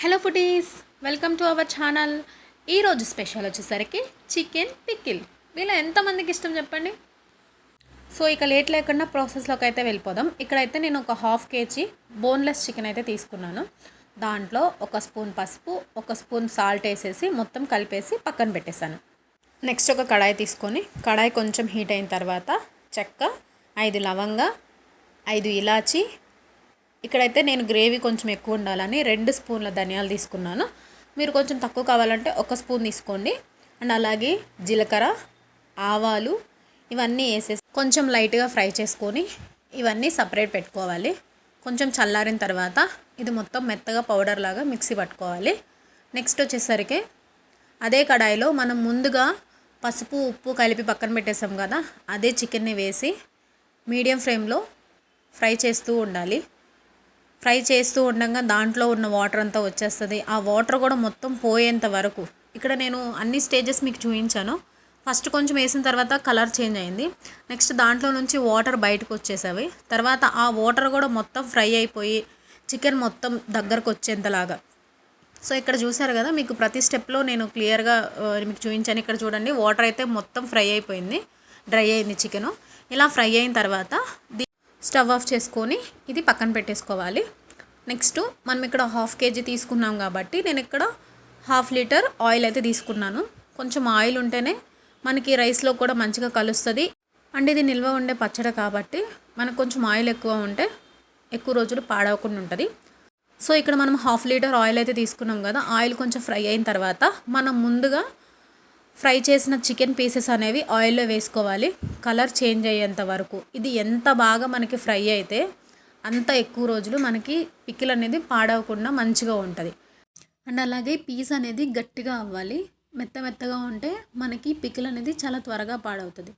Hello foodies welcome to our channel ఈరోజు special వచ్చేసరికి chicken pickle వీళ్ళ ఎంతమందికి ఇష్టం చెప్పండి? సో ఇక లేట్ లేకుండా ప్రాసెస్లోకి అయితే వెళ్ళిపోదాం. ఇక్కడైతే నేను ఒక హాఫ్ కేజీ బోన్లెస్ చికెన్ అయితే తీసుకున్నాను. దాంట్లో ఒక స్పూన్ పసుపు ఒక స్పూన్ సాల్ట్ వేసేసి మొత్తం కలిపేసి పక్కన పెట్టేశాను. నెక్స్ట్ ఒక కడాయి తీసుకొని కడాయి కొంచెం హీట్ అయిన తర్వాత చెక్క ఐదు లవంగ ఐదు ఇలాచి ఇక్కడైతే నేను గ్రేవీ కొంచెం ఎక్కువ ఉండాలని రెండు స్పూన్ల ధనియాలు తీసుకున్నాను. మీరు కొంచెం తక్కువ కావాలంటే ఒక స్పూన్ తీసుకోండి. అండ్ అలాగే జీలకర్ర ఆవాలు ఇవన్నీ వేసేసి కొంచెం లైట్గా ఫ్రై చేసుకొని ఇవన్నీ సపరేట్ పెట్టుకోవాలి. కొంచెం చల్లారిన తర్వాత ఇది మొత్తం మెత్తగా పౌడర్ లాగా మిక్సీ పట్టుకోవాలి. నెక్స్ట్ వచ్చేసరికి అదే కడాయిలో మనం ముందుగా పసుపు ఉప్పు కలిపి పక్కన పెట్టేసాం కదా అదే చికెన్ని వేసి మీడియం ఫ్లేమ్లో ఫ్రై చేస్తూ ఉండాలి. ఫ్రై చేస్తూ ఉండగా దాంట్లో ఉన్న వాటర్ అంతా వచ్చేస్తుంది. ఆ వాటర్ కూడా మొత్తం పోయేంత వరకు. ఇక్కడ నేను అన్ని స్టేజెస్ మీకు చూపించాను ఫస్ట్ కొంచెం వేసిన తర్వాత కలర్ చేంజ్ అయింది. నెక్స్ట్ దాంట్లో నుంచి వాటర్ బయటకు వచ్చేసావి. తర్వాత ఆ వాటర్ కూడా మొత్తం ఫ్రై అయిపోయి చికెన్ మొత్తం దగ్గరకు వచ్చేంతలాగా. సో ఇక్కడ చూసారు కదా మీకు ప్రతి స్టెప్లో నేను క్లియర్గా మీకు చూపించాను ఇక్కడ చూడండి వాటర్ అయితే మొత్తం ఫ్రై అయిపోయింది. డ్రై అయింది చికెను. ఇలా ఫ్రై అయిన తర్వాత స్టవ్ ఆఫ్ చేసుకొని ఇది పక్కన పెట్టేసుకోవాలి. నెక్స్ట్ మనం ఇక్కడ హాఫ్ కేజీ తీసుకున్నాం కాబట్టి నేను ఇక్కడ హాఫ్ లీటర్ ఆయిల్ అయితే తీసుకున్నాను. కొంచెం ఆయిల్ ఉంటేనే మనకి రైస్లో కూడా మంచిగా కలుస్తుంది. అండ్ ఇది నిల్వ ఉండే పచ్చడి కాబట్టి మనకు కొంచెం ఆయిల్ ఎక్కువ ఉంటే ఎక్కువ రోజులు పాడవకుండా ఉంటుంది. సో ఇక్కడ మనం హాఫ్ లీటర్ ఆయిల్ అయితే తీసుకున్నాం కదా ఆయిల్ కొంచెం ఫ్రై అయిన తర్వాత మనం ముందుగా ఫ్రై చేసిన చికెన్ పీసెస్ అనేవి ఆయిల్లో వేసుకోవాలి. కలర్ చేంజ్ అయ్యేంత వరకు. ఇది ఎంత బాగా మనకి ఫ్రై అయితే అంత ఎక్కువ రోజులు మనకి పికిల్ అనేది పాడవకుండా మంచిగా ఉంటుంది. అండ్ అలాగే పీస్ అనేది గట్టిగా అవ్వాలి. మెత్త మెత్తగా ఉంటే మనకి పికిల్ అనేది చాలా త్వరగా పాడవుతుంది.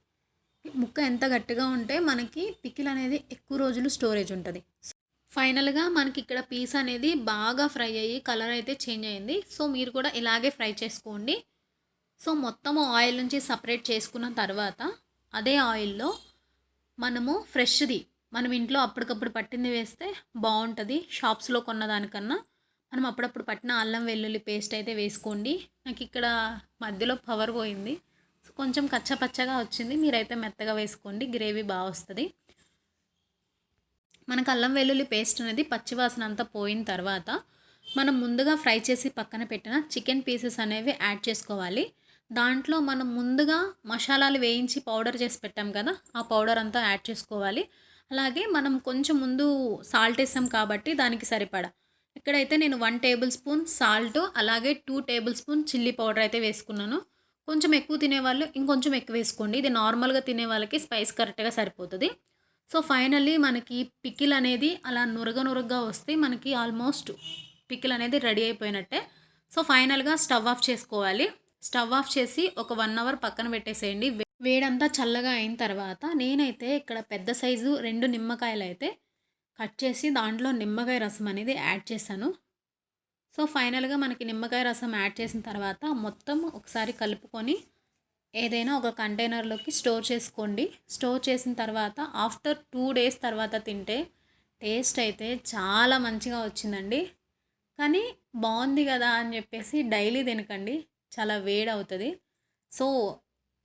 ముక్క ఎంత గట్టిగా ఉంటే మనకి పికిల్ అనేది ఎక్కువ రోజులు స్టోరేజ్ ఉంటుంది. ఫైనల్గా మనకి ఇక్కడ పీస్ అనేది బాగా ఫ్రై అయ్యి కలర్ అయితే చేంజ్ అయింది. సో మీరు కూడా ఇలాగే ఫ్రై చేసుకోండి. సో మొత్తము ఆయిల్ నుంచి సపరేట్ చేసుకున్న తర్వాత అదే ఆయిల్లో మనము ఫ్రెష్ది మనం ఇంట్లో అప్పటికప్పుడు పట్టింది వేస్తే బాగుంటుంది. షాప్స్లో కొన్న దానికన్నా మనం అప్పుడప్పుడు పట్టిన అల్లం వెల్లుల్లి పేస్ట్ అయితే వేసుకోండి. నాకు ఇక్కడ మధ్యలో పవర్ పోయింది. సో కొంచెం కచ్చపచ్చగా వచ్చింది. మీరైతే మెత్తగా వేసుకోండి. గ్రేవీ బాగా వస్తుంది. మనకు అల్లం వెల్లుల్లి పేస్ట్ అనేది పచ్చివాసన అంతా పోయిన తర్వాత మనం ముందుగా ఫ్రై చేసి పక్కన పెట్టిన చికెన్ పీసెస్ అనేవి యాడ్ చేసుకోవాలి. దాంట్లో మనం ముందుగా మసాలాలు వేయించి పౌడర్ చేసి పెట్టాం కదా ఆ పౌడర్ అంతా యాడ్ చేసుకోవాలి. అలాగే మనం కొంచెం ముందు సాల్ట్ వేసాం కాబట్టి దానికి సరిపడా. ఇక్కడైతే నేను వన్ టేబుల్ స్పూన్ సాల్ట్ అలాగే two tablespoon chilli powder అయితే వేసుకున్నాను. కొంచెం ఎక్కువ తినేవాళ్ళు ఇంకొంచెం ఎక్కువ వేసుకోండి. ఇది నార్మల్గా తినే వాళ్ళకి స్పైస్ కరెక్ట్గా సరిపోతుంది. సో ఫైనల్లీ మనకి పికిల్ అనేది అలా నురగ నురగగా వస్తే మనకి ఆల్మోస్ట్ పికిల్ అనేది రెడీ అయిపోయినట్టే. సో ఫైనల్గా స్టవ్ ఆఫ్ చేసుకోవాలి. స్టవ్ ఆఫ్ చేసి ఒక వన్ అవర్ పక్కన పెట్టేసేయండి. వేడంతా చల్లగా అయిన తర్వాత నేనైతే ఇక్కడ పెద్ద సైజు రెండు నిమ్మకాయలు అయితే కట్ చేసి దాంట్లో నిమ్మకాయ రసం అనేది యాడ్ చేశాను. సో ఫైనల్గా మనకి నిమ్మకాయ రసం యాడ్ చేసిన తర్వాత మొత్తం ఒకసారి కలుపుకొని ఏదైనా ఒక కంటైనర్లోకి స్టోర్ చేసుకోండి. స్టోర్ చేసిన తర్వాత ఆఫ్టర్ టూ డేస్ తర్వాత తింటే టేస్ట్ అయితే చాలా మంచిగా వచ్చిందండి. కానీ బాగుంది కదా అని చెప్పేసి డైలీ తినకండి. చాలా వేడి అవుతుంది సో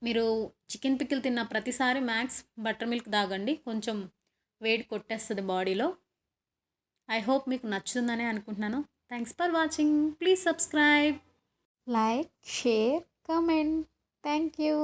మీరు చికెన్ పికిల్ తిన్న ప్రతిసారి మ్యాక్స్ బటర్ మిల్క్ తాగండి. కొంచెం వేడి కొట్టేస్తుంది బాడీలో. ఐ హోప్ మీకు నచ్చుతుందని అనుకుంటున్నాను. Thanks for watching. Please subscribe. Like share comment. Thank you.